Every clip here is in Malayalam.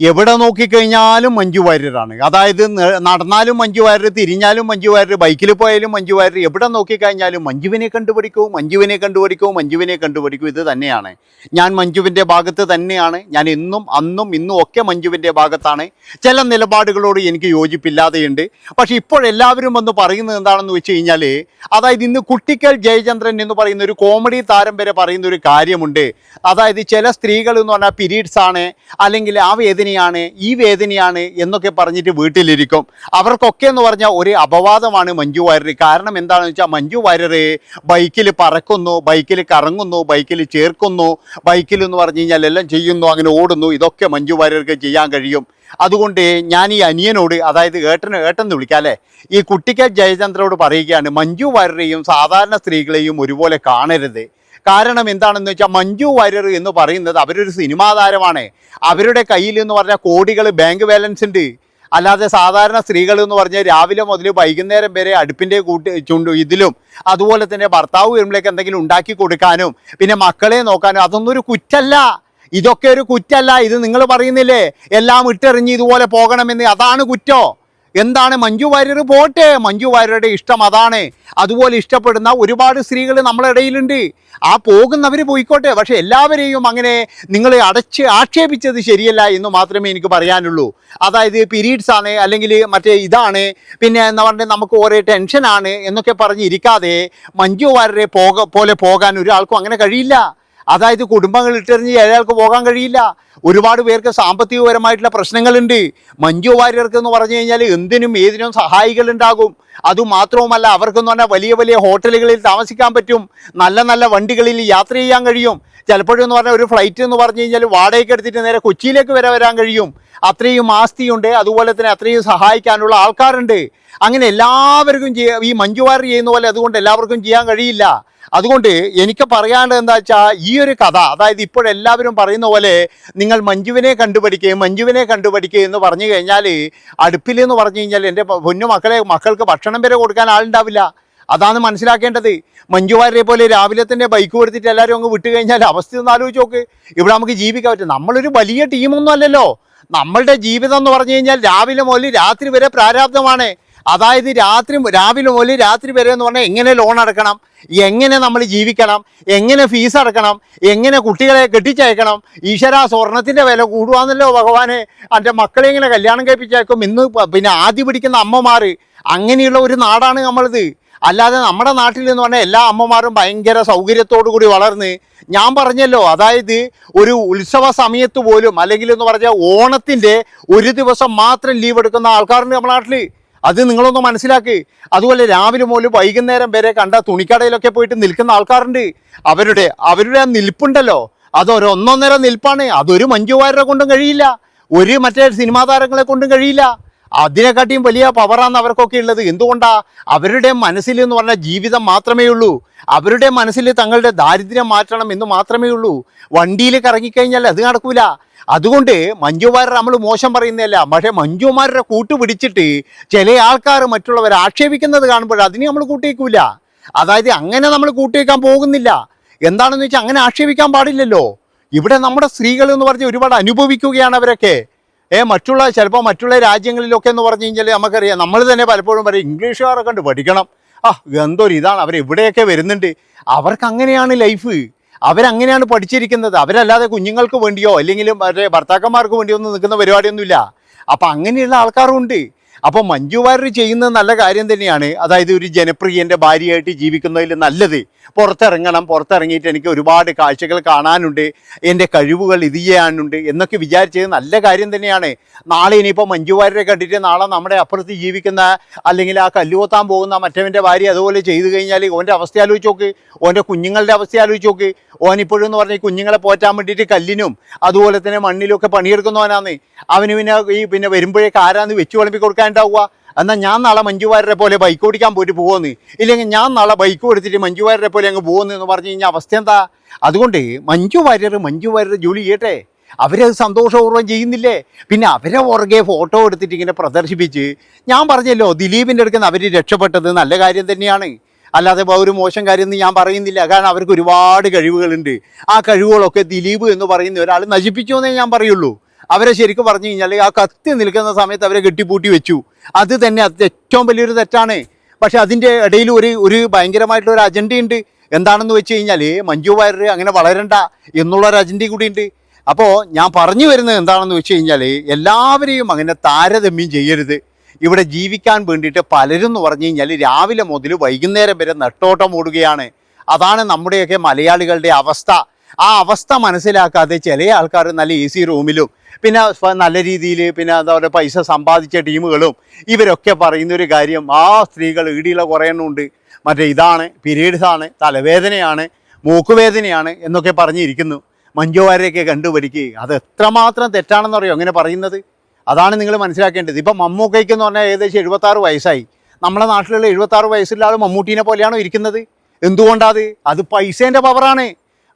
എവിടെ നോക്കിക്കഴിഞ്ഞാലും മഞ്ജു വാര്യരാണ്. അതായത് നടന്നാലും മഞ്ജു വാര്യർ തിരിഞ്ഞാലും മഞ്ജു വാര്യർ ബൈക്കിൽ പോയാലും മഞ്ജു വാര്യർ എവിടെ നോക്കിക്കഴിഞ്ഞാലും മഞ്ജുവിനെ കണ്ടുപിടിക്കൂ മഞ്ജുവിനെ കണ്ടുപിടിക്കൂ മഞ്ജുവിനെ കണ്ടുപിടിക്കൂ. ഇത് തന്നെയാണ്. ഞാൻ മഞ്ജുവിന്റെ ഭാഗത്ത് തന്നെയാണ്. ഞാൻ ഇന്നും അന്നും ഇന്നും ഒക്കെ മഞ്ജുവിന്റെ ഭാഗത്താണ്. ചില നിലപാടുകളോട് എനിക്ക് യോജിപ്പില്ലാതെയുണ്ട്. പക്ഷേ ഇപ്പോഴെല്ലാവരും വന്ന് പറയുന്നത് എന്താണെന്ന് വെച്ച് കഴിഞ്ഞാൽ അതായത് ഇന്ന് കുട്ടിക്കൽ ജയചന്ദ്രൻ എന്ന് പറയുന്ന ഒരു കോമഡി താരം വരെ പറയുന്ന ഒരു കാര്യമുണ്ട്. അതായത് ചില സ്ത്രീകൾ എന്ന് പറഞ്ഞാൽ പീരീഡ്സ് ആണ്. അല്ലെങ്കിൽ ആ വേദനയാണ് ഈ വേദനയാണ് എന്നൊക്കെ പറഞ്ഞിട്ട് വീട്ടിലിരിക്കും. അവർക്കൊക്കെ എന്ന് പറഞ്ഞാൽ ഒരു അപവാദമാണ് മഞ്ജു വാര്യർ കാരണം എന്താണെന്ന് വെച്ചാൽ മഞ്ജു വാര്യർ ബൈക്കിൽ പറക്കുന്നു ബൈക്കിൽ കറങ്ങുന്നു ബൈക്കിൽ ചേർക്കുന്നു ബൈക്കിൽ എന്ന് പറഞ്ഞു കഴിഞ്ഞാൽ എല്ലാം ചെയ്യുന്നു അങ്ങനെ ഓടുന്നു ഇതൊക്കെ മഞ്ജു വാര്യർക്ക് ചെയ്യാൻ കഴിയും. അതുകൊണ്ട് ഞാൻ ഈ അനിയനോട് അതായത് ഏട്ടന് ഏട്ടൻ എന്ന് വിളിക്കാം അല്ലേ? ഈ കുട്ടിക്കൽ ജയചന്ദ്രനോട് പറയുകയാണ് മഞ്ജു വാര്യരെയും സാധാരണ സ്ത്രീകളെയും ഒരുപോലെ കാണരുത്. കാരണം എന്താണെന്ന് വെച്ചാൽ മഞ്ജു വാര്യർ എന്ന് പറയുന്നത് അവരൊരു സിനിമാ താരമാണ്. അവരുടെ കയ്യിൽ എന്ന് പറഞ്ഞാൽ കോടികൾ ബാങ്ക് ബാലൻസ് ഉണ്ട്. അല്ലാതെ സാധാരണ സ്ത്രീകൾ എന്ന് പറഞ്ഞാൽ രാവിലെ മുതൽ വൈകുന്നേരം വരെ അടുപ്പിന്റെ കൂട്ടി ചുണ്ടു ഇതിലും അതുപോലെ തന്നെ ഭർത്താവ് വരുമ്പോഴേക്ക് എന്തെങ്കിലും ഉണ്ടാക്കി കൊടുക്കാനും പിന്നെ മക്കളെ നോക്കാനും അതൊന്നും ഒരു കുറ്റല്ല. ഇതൊക്കെ ഒരു കുറ്റല്ല. ഇത് നിങ്ങൾ പറയുന്നില്ലേ? എല്ലാം ഇട്ടെറിഞ്ഞ് ഇതുപോലെ പോകണമെന്ന്. അതാണ് കുറ്റോ. എന്താണ് മഞ്ജു വാര്യർ പോട്ടെ? മഞ്ജു വാര്യരുടെ ഇഷ്ടം അതാണ്. അതുപോലെ ഇഷ്ടപ്പെടുന്ന ഒരുപാട് സ്ത്രീകൾ നമ്മളെ ഇടയിലുണ്ട്. ആ പോകുന്നവർ പോയിക്കോട്ടെ. പക്ഷെ എല്ലാവരെയും അങ്ങനെ നിങ്ങളെ അടച്ച് ആക്ഷേപിച്ചത് ശരിയല്ല എന്ന് മാത്രമേ എനിക്ക് പറയാനുള്ളൂ. അതായത് പീരീഡ്സ് ആണ് അല്ലെങ്കിൽ മറ്റേ ഇതാണ്. പിന്നെ എന്താ പറഞ്ഞാൽ നമുക്ക് ഓരോ ടെൻഷനാണ് എന്നൊക്കെ പറഞ്ഞിരിക്കാതെ മഞ്ജു വാര്യരെ പോക പോലെ പോകാൻ ഒരാൾക്കും അങ്ങനെ കഴിയില്ല. അതായത് കുടുംബങ്ങൾ ഇട്ടെറിഞ്ഞ് അയാൾക്ക് പോകാൻ കഴിയില്ല. ഒരുപാട് പേർക്ക് സാമ്പത്തികപരമായിട്ടുള്ള പ്രശ്നങ്ങളുണ്ട്. മഞ്ജു വാര്യർക്ക് എന്ന് പറഞ്ഞു കഴിഞ്ഞാൽ എന്തിനും ഏതിനും സഹായികളുണ്ടാകും അതുമാത്രവുമല്ല അവർക്കെന്ന് പറഞ്ഞാൽ വലിയ വലിയ ഹോട്ടലുകളിൽ താമസിക്കാൻ പറ്റും. നല്ല നല്ല വണ്ടികളിൽ യാത്ര ചെയ്യാൻ കഴിയും. ചിലപ്പോഴെന്ന് പറഞ്ഞാൽ ഒരു ഫ്ലൈറ്റ് എന്ന് പറഞ്ഞു കഴിഞ്ഞാൽ വാടകയ്ക്ക് എടുത്തിട്ട് നേരെ കൊച്ചിയിലേക്ക് വരെ വരാൻ കഴിയും. അത്രയും ആസ്തിയുണ്ട്. അതുപോലെ തന്നെ അത്രയും സഹായിക്കാനുള്ള ആൾക്കാരുണ്ട്. അങ്ങനെ എല്ലാവർക്കും ചെയ്യാം ഈ മഞ്ജുവാർ ചെയ്യുന്ന പോലെ അതുകൊണ്ട് എല്ലാവർക്കും ചെയ്യാൻ കഴിയില്ല. അതുകൊണ്ട് എനിക്ക് പറയാനുള്ളത് എന്താ വെച്ചാൽ ഈ ഒരു കഥ അതായത് ഇപ്പോഴെല്ലാവരും പറയുന്ന പോലെ നിങ്ങൾ മഞ്ജുവിനെ കണ്ടുപഠിക്കുകയും മഞ്ജുവിനെ കണ്ടുപിടിക്കുക എന്ന് പറഞ്ഞു കഴിഞ്ഞാൽ അടുപ്പിലെന്ന് പറഞ്ഞു കഴിഞ്ഞാൽ എന്റെ പൊന്നു മക്കളെ മക്കൾക്ക് ഭക്ഷണം വരെ കൊടുക്കാൻ ആളുണ്ടാവില്ല. അതാണ് മനസ്സിലാക്കേണ്ടത്. മഞ്ജു വാര്യരെ പോലെ രാവിലെ തന്നെ ബൈക്ക് കൊടുത്തിട്ട് എല്ലാവരും അങ്ങ് വിട്ടു കഴിഞ്ഞാൽ അവസ്ഥ ഒന്ന് ആലോചിച്ച് നോക്ക്. ഇവിടെ നമുക്ക് ജീവിക്കാൻ പറ്റും. നമ്മളൊരു വലിയ ടീമൊന്നും അല്ലല്ലോ. നമ്മളുടെ ജീവിതം എന്ന് പറഞ്ഞു കഴിഞ്ഞാൽ രാവിലെ മുതൽ രാത്രി വരെ പ്രാരാബ്ധമാണ് അതായത് രാത്രി രാവിലെ മുതൽ രാത്രി വരെ എന്ന് പറഞ്ഞാൽ എങ്ങനെ ലോൺ അടക്കണം? എങ്ങനെ നമ്മൾ ജീവിക്കണം? എങ്ങനെ ഫീസ് അടക്കണം? എങ്ങനെ കുട്ടികളെ കെട്ടിച്ചയക്കണം? ഈശ്വര സ്വർണത്തിന്റെ വില കൂടുവാന്നല്ലോ ഭഗവാനെ. എന്റെ മക്കളെ ഇങ്ങനെ കല്യാണം കഴിപ്പിച്ചേക്കും ഇന്ന് പിന്നെ ആദ്യം പിടിക്കുന്ന അമ്മമാർ അങ്ങനെയുള്ള ഒരു നാടാണ് നമ്മളത്. അല്ലാതെ നമ്മുടെ നാട്ടിൽ എന്ന് പറഞ്ഞാൽ എല്ലാ അമ്മമാരും ഭയങ്കര സൗകര്യത്തോടു കൂടി വളർന്ന് ഞാൻ പറഞ്ഞല്ലോ അതായത് ഒരു ഉത്സവ സമയത്ത് പോലും അല്ലെങ്കിൽ എന്ന് പറഞ്ഞാൽ ഓണത്തിന്റെ ഒരു ദിവസം മാത്രം ലീവ് എടുക്കുന്ന ആൾക്കാരുണ്ട് നമ്മുടെ നാട്ടിൽ അത് നിങ്ങളൊന്ന് മനസ്സിലാക്കി. അതുപോലെ രാവിലെ മുതൽ വൈകുന്നേരം വരെ കണ്ട തുണിക്കടയിലൊക്കെ പോയിട്ട് നിൽക്കുന്ന ആൾക്കാരുണ്ട്. അവരുടെ അവരുടെ ആ നിൽപ്പുണ്ടല്ലോ. അതൊരു ഒന്നൊന്നര നിൽപ്പാണ്. അതൊരു മഞ്ജു വാര്യരെ കൊണ്ടും കഴിയില്ല. ഒരു മറ്റേ സിനിമാ താരങ്ങളെ കൊണ്ടും കഴിയില്ല. അതിനെക്കാട്ടിയും വലിയ പവറാണ് അവർക്കൊക്കെ ഉള്ളത്. എന്തുകൊണ്ടാ? അവരുടെ മനസ്സിൽ എന്ന് പറഞ്ഞാൽ ജീവിതം മാത്രമേ ഉള്ളൂ. അവരുടെ മനസ്സിൽ തങ്ങളുടെ ദാരിദ്ര്യം മാറ്റണം എന്ന് മാത്രമേ ഉള്ളൂ. വണ്ടിയിൽ കറങ്ങിക്കഴിഞ്ഞാൽ അത് നടക്കൂല. അതുകൊണ്ട് മഞ്ജുമാർ നമ്മൾ മോശം പറയുന്നതല്ല. പക്ഷേ മഞ്ജുമാരുടെ കൂട്ട് പിടിച്ചിട്ട് ചില ആൾക്കാർ മറ്റുള്ളവരെ ആക്ഷേപിക്കുന്നത് കാണുമ്പോൾ അതിനെ നമ്മൾ കൂട്ടിയേക്കൂല. അതായത് അങ്ങനെ നമ്മൾ കൂട്ടിയേക്കാൻ പോകുന്നില്ല. എന്താണെന്ന് വെച്ചാൽ അങ്ങനെ ആക്ഷേപിക്കാൻ പാടില്ലല്ലോ. ഇവിടെ നമ്മുടെ സ്ത്രീകൾ എന്ന് പറഞ്ഞ് ഒരുപാട് അനുഭവിക്കുകയാണ് അവരൊക്കെ. ഏ മറ്റുള്ള ചിലപ്പോൾ മറ്റുള്ള രാജ്യങ്ങളിലൊക്കെ എന്ന് പറഞ്ഞു കഴിഞ്ഞാൽ നമുക്കറിയാം. നമ്മൾ തന്നെ പലപ്പോഴും പറയും ഇംഗ്ലീഷുകാരെ കണ്ട് പഠിക്കണം. ആ എന്തൊരു ഇതാണ് അവർ എവിടെയൊക്കെ വരുന്നുണ്ട്. അവർക്ക് അങ്ങനെയാണ് ലൈഫ്. അവരങ്ങനെയാണ് പഠിച്ചിരിക്കുന്നത്. അവരല്ലാതെ കുഞ്ഞുങ്ങൾക്ക് വേണ്ടിയോ അല്ലെങ്കിൽ അവരുടെ ഭർത്താക്കന്മാർക്ക് വേണ്ടിയോ ഒന്നും നിൽക്കുന്ന പരിപാടിയൊന്നുമില്ല. അപ്പം അങ്ങനെയുള്ള ആൾക്കാരും ഉണ്ട്. അപ്പോൾ മഞ്ജു ചെയ്യുന്നത് നല്ല കാര്യം തന്നെയാണ്. അതായത് ഒരു ജനപ്രിയന്റെ ഭാര്യയായിട്ട് ജീവിക്കുന്നതിൽ നല്ലത്. പുറത്തിറങ്ങണം പുറത്തിറങ്ങിയിട്ട് എനിക്ക് ഒരുപാട് കാഴ്ചകൾ കാണാനുണ്ട് എന്റെ കഴിവുകൾ ഇത് ചെയ്യാനുണ്ട് എന്നൊക്കെ വിചാരിച്ചത് നല്ല കാര്യം തന്നെയാണ്. നാളെ ഇനിയിപ്പോൾ മഞ്ജു വാര്യരെ കണ്ടിട്ട് നാളെ നമ്മുടെ അപ്പുറത്ത് ജീവിക്കുന്ന അല്ലെങ്കിൽ ആ കല്ലുകൊത്താൻ പോകുന്ന മറ്റവന്റെ ഭാര്യ അതുപോലെ ചെയ്തു കഴിഞ്ഞാൽ ഓന്റെ അവസ്ഥ ആലോചിച്ച് നോക്ക് ഓന്റെ കുഞ്ഞുങ്ങളുടെ അവസ്ഥ ആലോചിച്ച് നോക്ക്. ഓൻ ഇപ്പോഴും എന്ന് പറഞ്ഞാൽ കുഞ്ഞുങ്ങളെ പോറ്റാൻ വേണ്ടിയിട്ട് കല്ലിനും അതുപോലെ തന്നെ മണ്ണിലും ഒക്കെ പണിയെടുക്കുന്നവനാണ് അവന് പിന്നെ ഈ പിന്നെ വരുമ്പോഴേക്ക് ആരാന്ന് വെച്ച് വിളമ്പി കൊടുക്കാനുണ്ടാവുക? എന്നാൽ ഞാൻ നാളെ മഞ്ജുവാരരെ പോലെ ബൈക്ക് ഓടിക്കാൻ പോയിട്ട് പോകുമെന്ന് ഇല്ലെങ്കിൽ ഞാൻ നാളെ ബൈക്ക് കൊടുത്തിട്ട് മഞ്ജുവാരരെ പോലെ അങ്ങ് പോകുന്നു എന്ന് പറഞ്ഞു കഴിഞ്ഞാൽ അവസ്ഥ എന്താ? അതുകൊണ്ട് മഞ്ജു വാര്യർ മഞ്ജു വാര്യർ ജോലി ചെയ്യട്ടെ. അവരത് സന്തോഷപൂർവം ചെയ്യുന്നില്ലേ? പിന്നെ അവരെ പുറകെ ഫോട്ടോ എടുത്തിട്ട് ഇങ്ങനെ പ്രദർശിപ്പിച്ച് ഞാൻ പറഞ്ഞല്ലോ ദിലീപിന്റെ അടുക്കുന്ന അവർ രക്ഷപ്പെട്ടത് നല്ല കാര്യം തന്നെയാണ്. അല്ലാതെ ഒരു മോശം കാര്യം എന്ന് ഞാൻ പറയുന്നില്ല. കാരണം അവർക്ക് ഒരുപാട് കഴിവുകളുണ്ട്. ആ കഴിവുകളൊക്കെ ദിലീപ് എന്ന് പറയുന്ന ഒരാൾ നശിപ്പിച്ചു എന്നേ ഞാൻ പറയുള്ളൂ. അവരെ ശരിക്കും പറഞ്ഞു കഴിഞ്ഞാൽ ആ കത്തി നിൽക്കുന്ന സമയത്ത് അവരെ കെട്ടിപ്പൂട്ടി വെച്ചു. അത് തന്നെ അത് ഏറ്റവും വലിയൊരു തെറ്റാണ്. പക്ഷെ അതിന്റെ ഇടയിൽ ഒരു ഒരു ഭയങ്കരമായിട്ടുള്ള ഒരു അജണ്ടയുണ്ട് എന്താണെന്ന് വെച്ച് കഴിഞ്ഞാൽ മഞ്ജു വാര്യർ അങ്ങനെ വളരണ്ട എന്നുള്ളൊരു അജണ്ടയും കൂടി ഉണ്ട്. അപ്പോൾ ഞാൻ പറഞ്ഞു വരുന്നത് എന്താണെന്ന് വെച്ച് കഴിഞ്ഞാൽ എല്ലാവരെയും അങ്ങനെ താരതമ്യം ചെയ്യരുത്. ഇവിടെ ജീവിക്കാൻ വേണ്ടിയിട്ട് പലരും എന്ന് പറഞ്ഞു കഴിഞ്ഞാൽ രാവിലെ മുതൽ വൈകുന്നേരം വരെ നെട്ടോട്ടം ഓടുകയാണ്. അതാണ് നമ്മുടെയൊക്കെ മലയാളികളുടെ അവസ്ഥ. ആ അവസ്ഥ മനസ്സിലാക്കാതെ ചില ആൾക്കാർ നല്ല എ സി റൂമിലും പിന്നെ നല്ല രീതിയിൽ പിന്നെ എന്താ പറയുക പൈസ സമ്പാദിച്ച ടീമുകളും ഇവരൊക്കെ പറയുന്നൊരു കാര്യം ആ സ്ത്രീകൾ ഈടിയുള്ള കുറേ എണ്ണമുണ്ട് മറ്റേ ഇതാണ് പീരീഡ്സ് ആണ് തലവേദനയാണ് മൂക്കുവേദനയാണ് എന്നൊക്കെ പറഞ്ഞിരിക്കുന്നു. മഞ്ജുവാരെയൊക്കെ കണ്ടുപിടിക്കുക അത് എത്രമാത്രം തെറ്റാണെന്ന് തെറ്റാണെന്നറിയോ അങ്ങനെ പറയുന്നത്? അതാണ് നിങ്ങൾ മനസ്സിലാക്കേണ്ടത്. ഇപ്പം മമ്മൂക്കയ്ക്ക് എന്ന് പറഞ്ഞാൽ ഏകദേശം എഴുപത്താറ് വയസ്സായി. നമ്മുടെ നാട്ടിലുള്ള എഴുപത്താറ് വയസ്സുള്ള ആൾ മമ്മൂട്ടീനെ പോലെയാണോ ഇരിക്കുന്നത്? എന്തുകൊണ്ടാത് അത്? പൈസേന്റെ പവറാണ്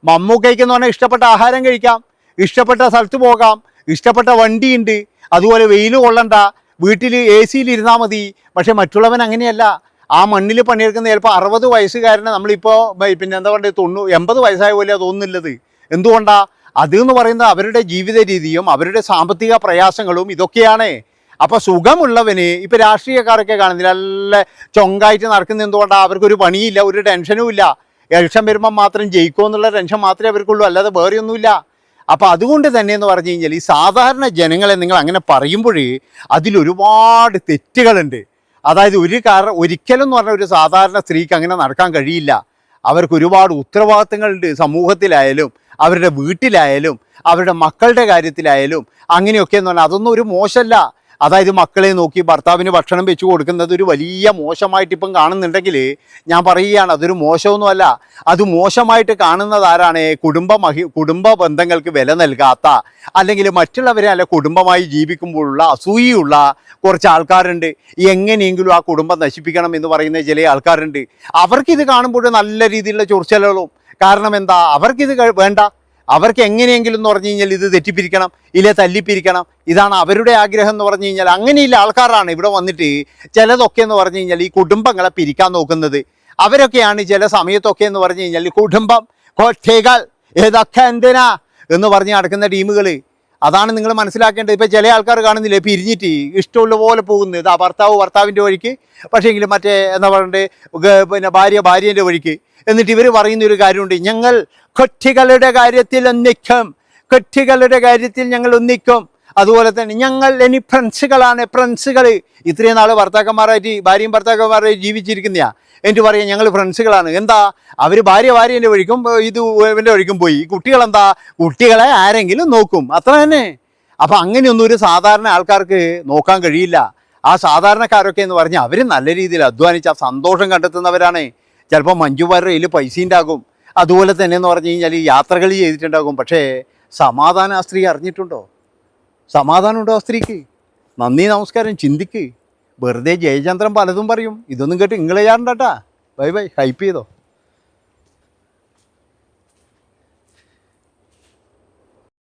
മമ്മൂക്കയ്ക്ക് എന്ന് പറഞ്ഞാൽ ഇഷ്ടപ്പെട്ട ആഹാരം കഴിക്കാം ഇഷ്ടപ്പെട്ട സ്ഥലത്ത് പോകാം ഇഷ്ടപ്പെട്ട വണ്ടിയുണ്ട് അതുപോലെ വെയിൽ കൊള്ളണ്ട വീട്ടിൽ എ സിയിൽ ഇരുന്നാൽ മതി പക്ഷേ മറ്റുള്ളവൻ അങ്ങനെയല്ല. ആ മണ്ണിൽ പണിയെടുക്കുന്ന ചിലപ്പോൾ അറുപത് വയസ്സുകാരനെ നമ്മളിപ്പോൾ പിന്നെ എന്താ പറയുക തൊണ്ണൂ എൺപത് വയസ്സായ പോലെ തോന്നുന്നില്ലത് എന്തുകൊണ്ടാണ് അതെന്ന് പറയുന്നത് അവരുടെ ജീവിത രീതിയും അവരുടെ സാമ്പത്തിക പ്രയാസങ്ങളും ഇതൊക്കെയാണ്. അപ്പോൾ സുഖമുള്ളവന് ഇപ്പോൾ രാഷ്ട്രീയക്കാരൊക്കെ കാണുന്നില്ല നല്ല ചൊങ്കായിട്ട് നടക്കുന്ന എന്തുകൊണ്ടാണ് അവർക്കൊരു പണിയില്ല ഒരു ടെൻഷനും ഇല്ല. ഇലക്ഷൻ വരുമ്പം മാത്രം ജയിക്കുമോ എന്നുള്ള ടെൻഷൻ മാത്രമേ അവർക്കുള്ളൂ. അല്ലാതെ വേറെ ഒന്നുമില്ല അപ്പോൾ അതുകൊണ്ട് തന്നെ എന്ന് പറഞ്ഞു കഴിഞ്ഞാൽ ഈ സാധാരണ ജനങ്ങളെ നിങ്ങൾ അങ്ങനെ പറയുമ്പോൾ അതിലൊരുപാട് തെറ്റുകളുണ്ട്. അതായത് ഒരു കാരണം ഒരിക്കലും എന്ന് പറഞ്ഞാൽ ഒരു സാധാരണ സ്ത്രീക്ക് അങ്ങനെ നടക്കാൻ കഴിയില്ല. അവർക്ക് ഒരുപാട് ഉത്തരവാദിത്തങ്ങളുണ്ട് സമൂഹത്തിലായാലും അവരുടെ വീട്ടിലായാലും അവരുടെ മക്കളുടെ കാര്യത്തിലായാലും അങ്ങനെയൊക്കെ എന്ന് പറഞ്ഞാൽ അതൊന്നും ഒരു മോശമല്ല. അതായത് മക്കളെ നോക്കി ഭർത്താവിന് ഭക്ഷണം വെച്ച് കൊടുക്കുന്നത് ഒരു വലിയ മോശമായിട്ട് ഇപ്പം കാണുന്നുണ്ടെങ്കിൽ ഞാൻ പറയുകയാണ് അതൊരു മോശമൊന്നുമല്ല. അത് മോശമായിട്ട് കാണുന്നത് ആരാണ് കുടുംബ മഹി കുടുംബ ബന്ധങ്ങൾക്ക് വില നൽകാത്ത അല്ലെങ്കിൽ മറ്റുള്ളവരെ അല്ല കുടുംബമായി ജീവിക്കുമ്പോഴുള്ള അസൂയുള്ള കുറച്ച് ആൾക്കാരുണ്ട്. എങ്ങനെയെങ്കിലും ആ കുടുംബം നശിപ്പിക്കണം എന്ന് പറയുന്ന ചില ആൾക്കാരുണ്ട്. അവർക്കിത് കാണുമ്പോൾ നല്ല രീതിയിലുള്ള ചൊറിച്ചലുകളും. കാരണം എന്താ? അവർക്കിത് വേണ്ട. അവർക്ക് എങ്ങനെയെങ്കിലും എന്ന് പറഞ്ഞു കഴിഞ്ഞാൽ ഇത് തെറ്റിപ്പിരിക്കണം ഇല്ലെ തല്ലിപ്പിരിക്കണം ഇതാണ് അവരുടെ ആഗ്രഹം എന്ന് പറഞ്ഞു കഴിഞ്ഞാൽ അങ്ങനെയുള്ള ആൾക്കാരാണ് ഇവിടെ വന്നിട്ട് ചിലതൊക്കെ എന്ന് പറഞ്ഞു കഴിഞ്ഞാൽ ഈ കുടുംബങ്ങളെ പിരിക്കാൻ നോക്കുന്നത്. അവരൊക്കെയാണ് ചില സമയത്തൊക്കെ എന്ന് പറഞ്ഞു കഴിഞ്ഞാൽ കുടുംബം കൊട്ടേകൾ ഏതൊക്കെ എന്തിനാ എന്ന് പറഞ്ഞ് നടക്കുന്ന ടീമുകൾ അതാണ് നിങ്ങൾ മനസ്സിലാക്കേണ്ടത്. ഇപ്പം ചില ആൾക്കാർ കാണുന്നില്ലേ പിരിഞ്ഞിട്ട് ഇഷ്ടമുള്ള പോലെ പോകുന്നത്. ഇതാ ഭർത്താവ് ഭർത്താവിന്റെ വഴിക്ക് പക്ഷേങ്കിലും മറ്റേ എന്താ പറയണ്ടേ ഗ- പിന്നെ ഭാര്യ ഭാര്യേന്റെ വഴിക്ക്. എന്നിട്ട് ഇവർ പറയുന്ന ഒരു കാര്യമുണ്ട്. ഞങ്ങൾ കൊറ്റികളുടെ കാര്യത്തിൽ ഒന്നിക്കും. കൊറ്റികളുടെ കാര്യത്തിൽ ഞങ്ങൾ ഒന്നിക്കും. അതുപോലെ തന്നെ ഞങ്ങൾ ഇനി ഫ്രണ്ട്സുകളാണ്. ഫ്രണ്ട്സുകൾ ഇത്രയും നാൾ ഭർത്താക്കന്മാരായിട്ട് ഭാര്യയും ഭർത്താക്കന്മാരായിട്ട് ജീവിച്ചിരിക്കുന്നയാ. എന്നിട്ട് പറയാം ഞങ്ങൾ ഫ്രണ്ട്സുകളാണ്. എന്താ? അവർ ഭാര്യ ഭാര്യന്റെ വഴിക്കും ഇത് ഇവന്റെ വഴിക്കും പോയി. കുട്ടികളെന്താ? കുട്ടികളെ ആരെങ്കിലും നോക്കും. അത്ര തന്നെ. അപ്പം അങ്ങനെയൊന്നും ഒരു സാധാരണ ആൾക്കാർക്ക് നോക്കാൻ കഴിയില്ല. ആ സാധാരണക്കാരൊക്കെ എന്ന് പറഞ്ഞാൽ അവർ നല്ല രീതിയിൽ അധ്വാനിച്ച് ആ സന്തോഷം കണ്ടെത്തുന്നവരാണ്. ചിലപ്പോൾ മഞ്ജുമാരുടെ കയ്യിൽ പൈസ ഉണ്ടാകും. അതുപോലെ തന്നെ എന്ന് പറഞ്ഞു കഴിഞ്ഞാൽ യാത്രകൾ ചെയ്തിട്ടുണ്ടാകും. പക്ഷേ സമാധാന സ്ത്രീ അറിഞ്ഞിട്ടുണ്ടോ? സമാധാനം ഉണ്ടോ സ്ത്രീക്ക്? നന്ദി നമസ്കാരം ചിന്തിക്ക്. വെറുതെ ജയചന്ദ്രൻ പലതും പറയും. ഇതൊന്നും കേട്ട് ഇങ്ങളെ ബൈ ബൈ. ഹൈപ്പ് ചെയ്തോ.